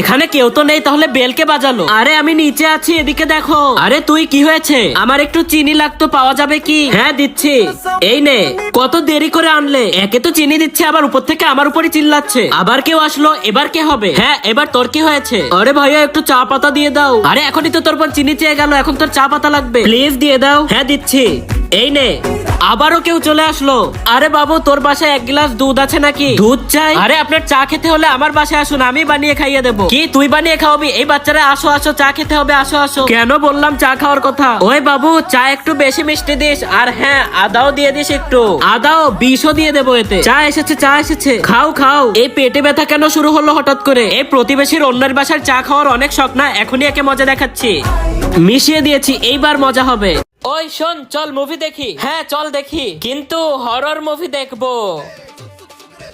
এখানে কেউ তো নেই, তাহলে বেলকে বাজালো। আরে, আমি নিচে আছি, এদিকে দেখো। আরে, তুই কি হয়েছে? আমার একটু চিনি লাগতো, পাওয়া যাবে কি? হ্যাঁ দিচ্ছি। এই নে, কত দেরি করে আনলে? একে তো চিনি দিচ্ছে, আবার উপর থেকে আমার উপরই চিল্লাচ্ছে। আবার কেউ আসলো, এবার কে হবে? হ্যাঁ এবার তোর কি হয়েছে? আরে ভাইয়া, একটু চা পাতা দিয়ে দাও। আরে, এখনই তো তোর পর চিনি চেয়ে গেল, এখন তোর চা পাতা লাগবে। প্লিজ দিয়ে দাও। হ্যাঁ দিচ্ছি। এই নে, আবারও কেউ চলে আসলো। আরে বাবু, তোর বাসায় এক গ্লাস দুধ আছে নাকি? দুধ চাই? আরে, আপনার চা খেতে হলে আমার বাসায় আসুন, আমি বানিয়ে খাইয়ে দেবো। কি তুই বানিয়ে খাওয়াবি? এই বাচ্চারা আসো আসো চা খেতে হবে আসো আসো। কেন বললাম চা খাওয়ার কথা? ওই বাবু চা একটু বেশি মিষ্টি দিস আর হ্যাঁ আদাও দিয়ে দিস একটু। আদাও বিষও দিয়ে দেবো এতে। চা এসেছে চা এসেছে। খাও খাও। এই পেটে ব্যথা কেন শুরু হলো হঠাৎ করে? এই প্রতিবেশীর অন্যের বাসার চা খাওয়ার অনেক শখ না এখনই একে মজা দেখাচ্ছি। মিশিয়ে দিয়েছি এইবার মজা হবে। ওই শোন চল মুভি দেখি। হ্যাঁ চল দেখি। কিন্তু হরর মুভি দেখব।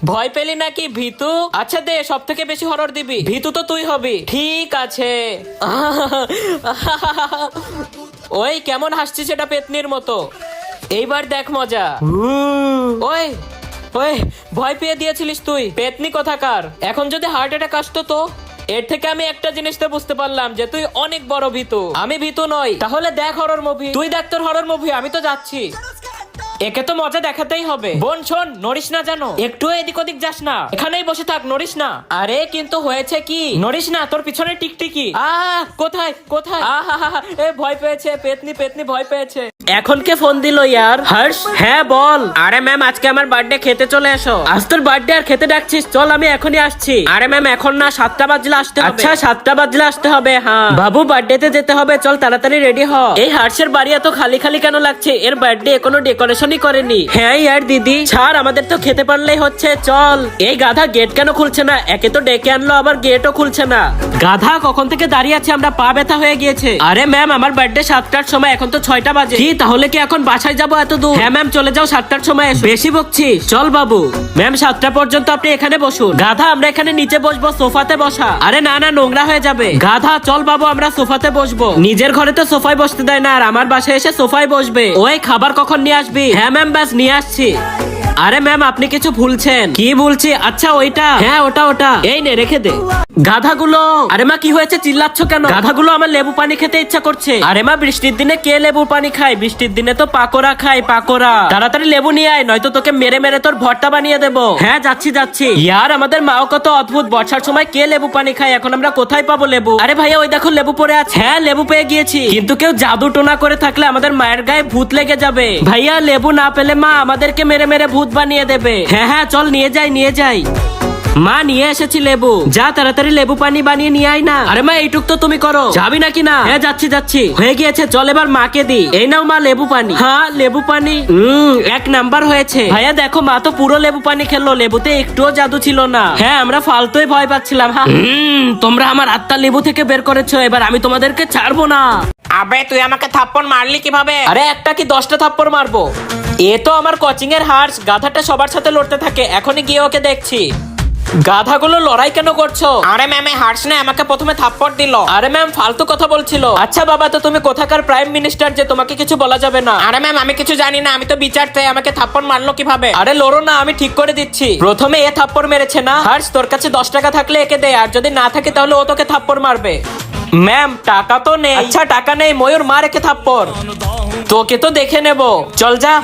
ভয় পেলি নাকি ভীতু? আচ্ছা দে সব থেকে বেশি হরর দিবি। ভীতু তো তুই হবি। ঠিক আছে। ওই কেমন হাসছিস এটা পেতনির মতো। এইবার দেখ মজা। ওই ওই ভয় পেয়ে দিয়েছিলিস তুই। পেতনি কোথাকার? এখন যদি হার্ট অ্যাটাক আসতো তো? এর থেকে আমি একটা জিনিস তো বুঝতে পারলাম যে তুই অনেক বড় ভীতু। আমি ভীতু নই। তাহলে দেখ হরর মুভি তুই দেখ তোর হরর মুভি আমি তো যাচ্ছি। একে তো মজা দেখাতেই হবে। বোন শোন নড়িস না জানো? একটু এদিক ওদিক যাস না। এখানেই বসে থাক নড়িস না। আরে কিন্তু হয়েছে কি? নড়িস না তোর পিছনে টিকটিকি। আহ কোথায় কোথায়? আহা এ ভয় পেয়েছে পেতনি পেতনি ভয় পেয়েছে। এখন কে ফোন দিল ইয়ার? হর্ষ হ্যাঁ বল। আরে ম্যাম আজকে আমার বার্থডে খেতে চলে এসো। আজ তোর বার্থডে আর খেতে ডাকছিস? চল আমি এখনই আসছি। আরে ম্যাম এখন না সাতটা বাজলে আসতে হবে। আচ্ছা সাতটা বাজলে আসতে হবে হ্যাঁ। বাবু বার্থডেতে যেতে হবে। চল তাড়াতাড়ি রেডি হ। এই হার্ষের বাড়ি এত খালি খালি কেন লাগছে? এর বার্থডে কোনো ডেকোরেশনই করেনি। হ্যাঁ ইয়ার দিদি। ছাড় আমাদের তো খেতে পারলেই হচ্ছে চল। এই গাধা গেট কেন খুলছে না? একে তো ডেকে আনলো আবার গেটও খুলছে না। গাধা কখন থেকে দাঁড়িয়ে আছে? আমরা পা ব্যথা হয়ে গিয়েছে। আরে ম্যাম আমার বার্থডে সাতটার সময় এখন তো ছয়টা বাজে। কি তাহলে কি এখন বাসায় যাব এত দূর হ্যাঁ ম্যাম চলে যাও, সাতটার সময় এসো। বেশি বকছিস। চল, বাবু। ম্যাম সাতটা পর্যন্ত আপনি এখানে বসুন। গাধা, আমরা এখানে নিচে বসবো, সোফাতে বসা। আরে না না, নোংরা হয়ে যাবে। গাধা, চল, বাবু, আমরা সোফাতে বসবো। নিজের ঘরে তো সোফায় বসতে দেয় না, আর আমার বাসায় এসে সোফায় বসবে। ওই, খাবার কখন নিয়ে আসবি? হ্যাঁ ম্যাম ব্যাস, নিয়ে আসছি। আরে ম্যাম আপনি কিছু ভুলছেন। কি বলছি আচ্ছা ওইটা। হ্যাঁ ওটা ওটা। এই নে, রেখে দে। গাধাগুলো। আরে মা, কি হয়েছে? চিল্লাচ্ছ কেন? গাধাগুলো আমার লেবু পানি খেতে ইচ্ছা করছে। আরে মা, বৃষ্টির দিনে কে লেবু পানি খায়? বৃষ্টির দিনে তো পাকোড়া খায়, পাকোড়া। তাড়াতাড়ি লেবু নিয়ে আয়, নয়তো তোকে মেরে মেরে তোর ভর্তা বানিয়ে দেবো। হ্যাঁ যাচ্ছি যাচ্ছি। ইয়ার, আমাদের মাও কত অদ্ভুত। বর্ষার সময় কে লেবু পানি খায়? এখন আমরা কোথায় পাবো লেবু? আরে ভাইয়া, ওই দেখো লেবু পড়ে আছে। হ্যাঁ লেবু পেয়ে গিয়েছি। কিন্তু কেউ জাদু টোনা করে থাকলে আমাদের মায়ের গায়ে ভূত লেগে যাবে। ভাইয়া, লেবু না পেলে মা আমাদেরকে মেরে মেরে ভূত বানিয়ে দেবে। হ্যাঁ হ্যাঁ চল, নিয়ে যাই নিয়ে যাই। মা নিয়ে এসেছি লেবু। যা তাড়াতাড়ি লেবু পানি বানিয়ে নিয়ে আয় না। আরে মা এইটুক তো তুমি করো। যাবি নাকি না? হ্যাঁ যাচ্ছি যাচ্ছি। হয়ে গিয়েছে চল এবার মাকে দি। এই নাও মা লেবু পানি। হ্যাঁ লেবু পানি। হুম এক নাম্বার হয়েছে। ভাইয়া দেখো মা তো পুরো লেবু পানি খেলো। লেবুতে একটুও জাদু ছিল না। হ্যাঁ আমরা ফালতুই ভয় পাচ্ছিলাম হ্যাঁ হুম, তোমরা আমার আত্মা লেবু থেকে বের করেছ। এবার আমি তোমাদেরকে ছাড়বো না। আবে তুই আমাকে থাপ্পড় মারলি কীভাবে? আরে একটা কি দশটা থাপ্পড় মারবো? এ তো আমার কোচিং এর হার্স গাধাটা সবার সাথে লড়তে থাকে। এখনই গিয়ে ওকে দেখছি। গাধাগুলো লড়াই কেন করছ? আরে ম্যামে হার্স না আমাকে প্রথমে থাপ্পড় দিল। আরে ম্যাম ফালতু কথা বলছিল। আচ্ছা বাবা তো তুমি কোথাকার প্রাইম মিনিস্টার যে তোমাকে কিছু বলা যাবে না? আরে ম্যাম আমি কিছু জানি না আমি তো বিচার চাই আমাকে থাপ্পড় মারলো কীভাবে? আরে লড়ো না আমি ঠিক করে দিচ্ছি। প্রথমে এ থাপ্পড় মেরেছে না? হার্স তোর কাছে দশ টাকা থাকলে একে দে আর যদি না থাকে তাহলে ও তোকে থাপ্পড় মারবে। ম্যাম টাকা তো নেই। আচ্ছা টাকা নেই ময়ূর মার একে থাপ্পড়। তোকে তো দেখে নেব। চল যা।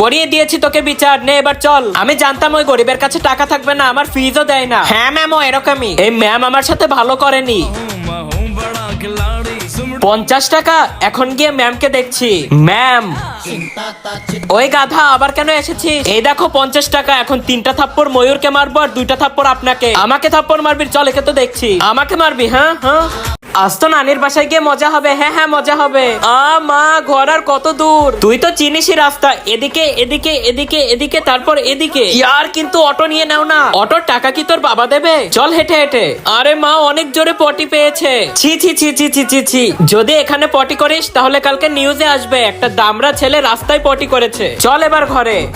করিয়ে দিয়েছি তোকে বিচার নে এবার চল। আমি জানতাম ওই গরিবের কাছে টাকা থাকবে না আমার ফিজও দেয় না। হ্যাঁ ম্যাম ও এরকমই। এই ম্যাম আমার সাথে ভালো করেনি। পঞ্চাশ টাকা এখন গিয়ে ম্যামকে দেখছি। ম্যাম ওই গাধা আবার কেন এসেছি এই দেখো পঞ্চাশ টাকা এখন তিনটা থাপ্পড় ময়ূরকে মারবো আর দুইটা থাপ্পড় আপনাকে। আমাকে থাপ্পড় মারবি চল একে তো দেখছি। আমাকে মারবি হ্যাঁ হ্যাঁ? আজ তো নানির বাসায় গিয়ে মজা হবে। হ্যাঁ হ্যাঁ মজা হবে। আ, মা, ঘর আর কত দূর। তুই তো চিনিসই রাস্তা। এদিকে এদিকে এদিকে এদিকে, তারপর এদিকে। ইয়ার কিন্তু অটো নিয়ে নাও না। অটোর টাকা কি তোর বাবা দেবে? চল হেঁটে হেঁটে। আরে মা, অনেক জোরে পটি পেয়েছে। ছি ছি ছি ছি ছি ছি ছি। যদি এখানে পটি করিস, তাহলে কালকে নিউজে আসবে। একটা দামরা ছেলে রাস্তায় পটি করেছে। চল এবার ঘরে।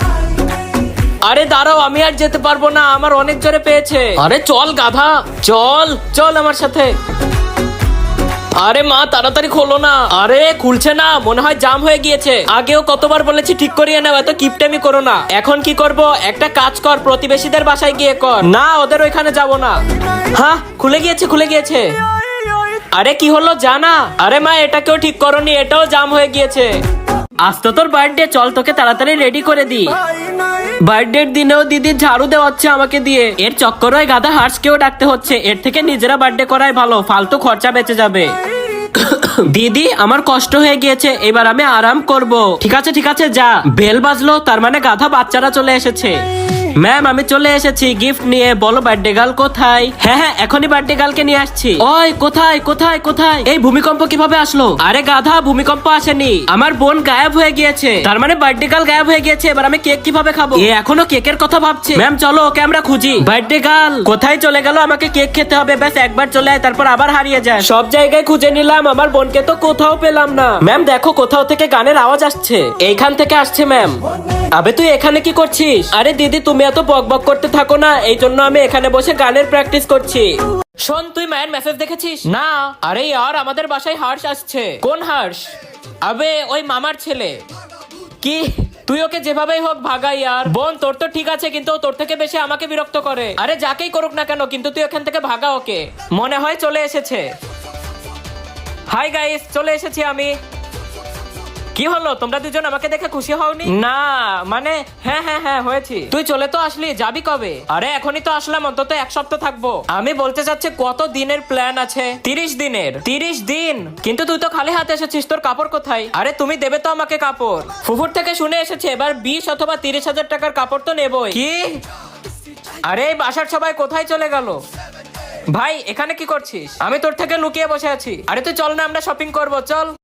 আরে দাঁড়াও, আমি আর যেতে পারব না। আমার অনেক জোরে পেয়েছে। আরে চল, গাধা। চল চল আমার সাথে। আরে মা, তাড়াতাড়ি খোলো না। আরে, খুলছে না, মনে হয় জাম হয়ে গিয়েছে। আগেও কতবার বলেছি, ঠিক করিয়ে নাও, এত কিপটেমি করো না। এখন কি করব? একটা কাজ কর, প্রতিবেশীদের বাসায় গিয়ে কর। না, ওদের ওইখানে যাব না। হ্যাঁ খুলে গিয়েছে খুলে গিয়েছে। আরে, কি হলো? জানা। আরে মা, এটাকেও ঠিক করনি, এটাও জাম হয়ে গিয়েছে। আজ তো তোর বার্থডে চল তোকে তাড়াতাড়ি রেডি করে দি বার্থডের দিনেও দিদি ঝাড়ু দেওয়া হচ্ছে আমাকে দিয়ে। এর চক্করে গাধা হার্সকেও ডাকতে হচ্ছে। এর থেকে নিজেরা বার্থডে করাই ভালো, ফালতু খরচা বেঁচে যাবে। দিদি, আমার কষ্ট হয়ে গিয়েছে, এবার আমি আরাম করব। ঠিক আছে ঠিক আছে, যা। বেল বাজলো, তার মানে গাধা বাচ্চারা চলে এসেছে। ম্যাম, আমি চলে এসেছি গিফট নিয়ে। বলো বার্থডে গার্ল কোথায়? হ্যাঁ হ্যাঁ এখনই বার্থডে গার্লকে নিয়ে আসছি। ওই, কোথায় কোথায় কোথায়? এই ভূমিকম্প কীভাবে আসলো? আরে গাধা, ভূমিকম্প আসেনি। আমার বোন গায়েব হয়ে গিয়েছে। তার মানে বার্থডে গার্ল গায়েব হয়ে গিয়েছে, এবার আমি কেক কীভাবে খাব? এ এখনও কেকের কথা ভাবছে। ম্যাম, চলো, ওকে আমরা খুঁজি। বার্থডে গার্ল কোথায় চলে গেল? আমাকে কেক খেতে হবে। ব্যাস, একবার চলে আয়, তারপর আবার হারিয়ে যায়। সব জায়গায় খুঁজে নিলাম, আমার বোনকে তো কোথাও পেলাম না। ম্যাম দেখো কোথাও থেকে গানের আওয়াজ আসছে। এইখান থেকে আসছে ম্যাম। আবে তুই এখানে কি করছিস? আরে দিদি তুমি এত বক বক করতে থাকো না। এই জন্য আমি এখানে বসে গানের প্র্যাকটিস করছি। শোন তুই মায়ের মেসেজ দেখেছিস? না। আরে আর আমাদের বাসায় হার্ষ আসছে। কোন হার্ষ? আবে ওই মামার ছেলে। কি? তুই ওকে যেভাবেই হোক ভাগাই আর বোন তোর তো ঠিক আছে কিন্তু তোর থেকে বেশি আমাকে বিরক্ত করে। আরে যাকেই করুক না কেন কিন্তু তুই ওখান থেকে ভাগা ওকে। মনে হয় চলে এসেছে। হাই গাইস চলে এসেছি আমি। কি হলো? তোমরা দুজন আমাকে দেখে খুশি হওনি? না মানে হ্যাঁ হ্যাঁ হ্যাঁ হয়েছি। তুই চলে তো আসলি যাবি কবে? আরে এখনই তো আসলাম অন্তত এক সপ্তাহ থাকব। আমি বলতে চাচ্ছি কত দিনের প্ল্যান আছে? তিরিশ দিনের। তিরিশ দিন? কিন্তু তুই তো খালি হাতে এসেছিস তোর কাপড় কোথায়? আরে তুমি দেবে তো আমাকে কাপড়। ফুফুর থেকে শুনে এসেছে এবার বিশ অথবা তিরিশ হাজার টাকার কাপড় তো নেবই। কি? আরে বাসার সবাই কোথায় চলে গেল? ভাই, এখানে কি করছিস? আমি তোর থেকে লুকিয়ে বসে আছি। আরে তুই চল না, আমরা শপিং করব, চল।